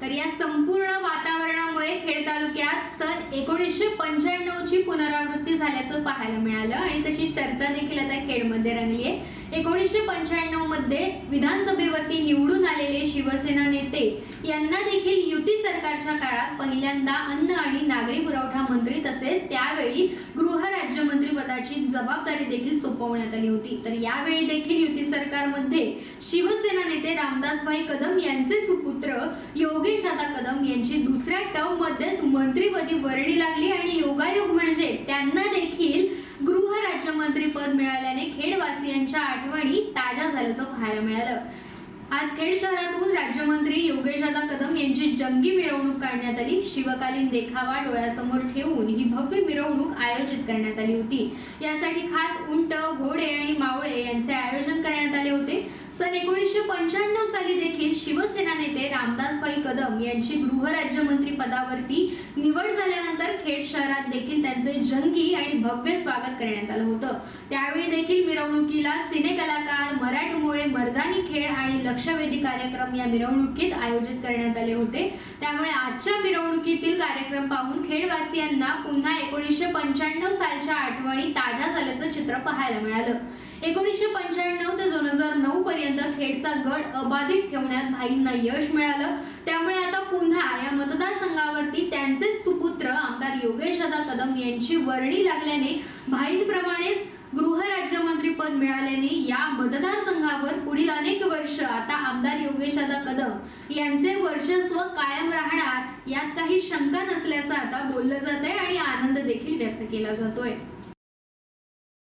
तर या संपूर्ण वातावरणामुळे खेड तालुक्यात सन एकोणीसशे पंच्याण्णव ची पुनरावृत्ती झाल्याचं पाहायला मिळालं आणि तशी चर्चा देखील आता खेडमध्ये रंगली आहे एकोणीसशे पंच्याण्णवमध्ये विधानसभेवरती निवडून आलेले शिवसेना नेते यांना देखील युती सरकारच्या काळात पहिल्यांदा अन्न आणि नागरी पुरवठा मंत्री तसेच त्यावेळी गृह पदाची जबाबदारी देखील सोपवण्यात आली होती. तर यावेळी देखील युती सरकारमध्ये शिवसेना नेते रामदासभाई कदम यांचे सुपुत्र योगेश आता कदम यांची दुसऱ्या टर्म मध्येच मंत्रीपदी वर्णी लागली आणि योगायोग म्हणजे त्यांना देखील गृह राज्यमंत्री पद मिळाल्याने खेडवासियांच्या आठवणी ताज्या झाल्याचं पाहायला मिळालं. आज खेड शहरातून राज्यमंत्री योगेशदादा कदम यांची जंगी मिरवणूक काढण्यात आली. शिवकालीन देखावा डोळ्यासमोर ठेवून ही भव्य मिरवणूक आयोजित करण्यात आली होती. यासाठी खास उंट घोडे आणि मावळे यांचे आयोजन करण्यात आले होते. सन एकोणीसशे पंच्याण्णव साली देखील शिवसेना नेते रामदासभाई कदम यांची गृहराज्यमंत्री पदावरती निवड झाल्यानंतर खेड शहरात देखील त्यांचे जंगी आणि भव्य स्वागत करण्यात आलं होतं. त्यावेळी देखील मिरवणुकीला सिने कलाकार मराठमोळे मर्दानी खेळ आणि लक्षवेधी कार्यक्रम या मिरवणुकीत आयोजित करण्यात आले होते. त्यामुळे आजच्या मिरवणुकीतील कार्यक्रम पाहून खेडवासियांना पुन्हा एकोणीसशे पंच्याण्णव सालच्या आठवणी ताज्या झाल्याचं चित्र पाहायला मिळालं. एकोणीसशे पंच्याण्णव ते दोन हजार नऊ पर्यंत खेडचा गड अबाधित ठेवण्यात भाईंना यश मिळालं. त्यामुळे आता पुन्हा या मतदारसंघावरती त्यांचेच सुपुत्र आमदार योगेश दादा कदम यांची वर्णी लागल्याने भाईंप्रमाणेच गृहराज्य बहुमत मिळाल्याने या मतदारसंघावर पुढील अनेक वर्ष आता आमदार योगेशदा कदम यांचे वर्चस्व कायम राहणार यात काही शंका नसल्याचं आता बोललं जात आहे आणि आनंद देखील व्यक्त केला जातोय.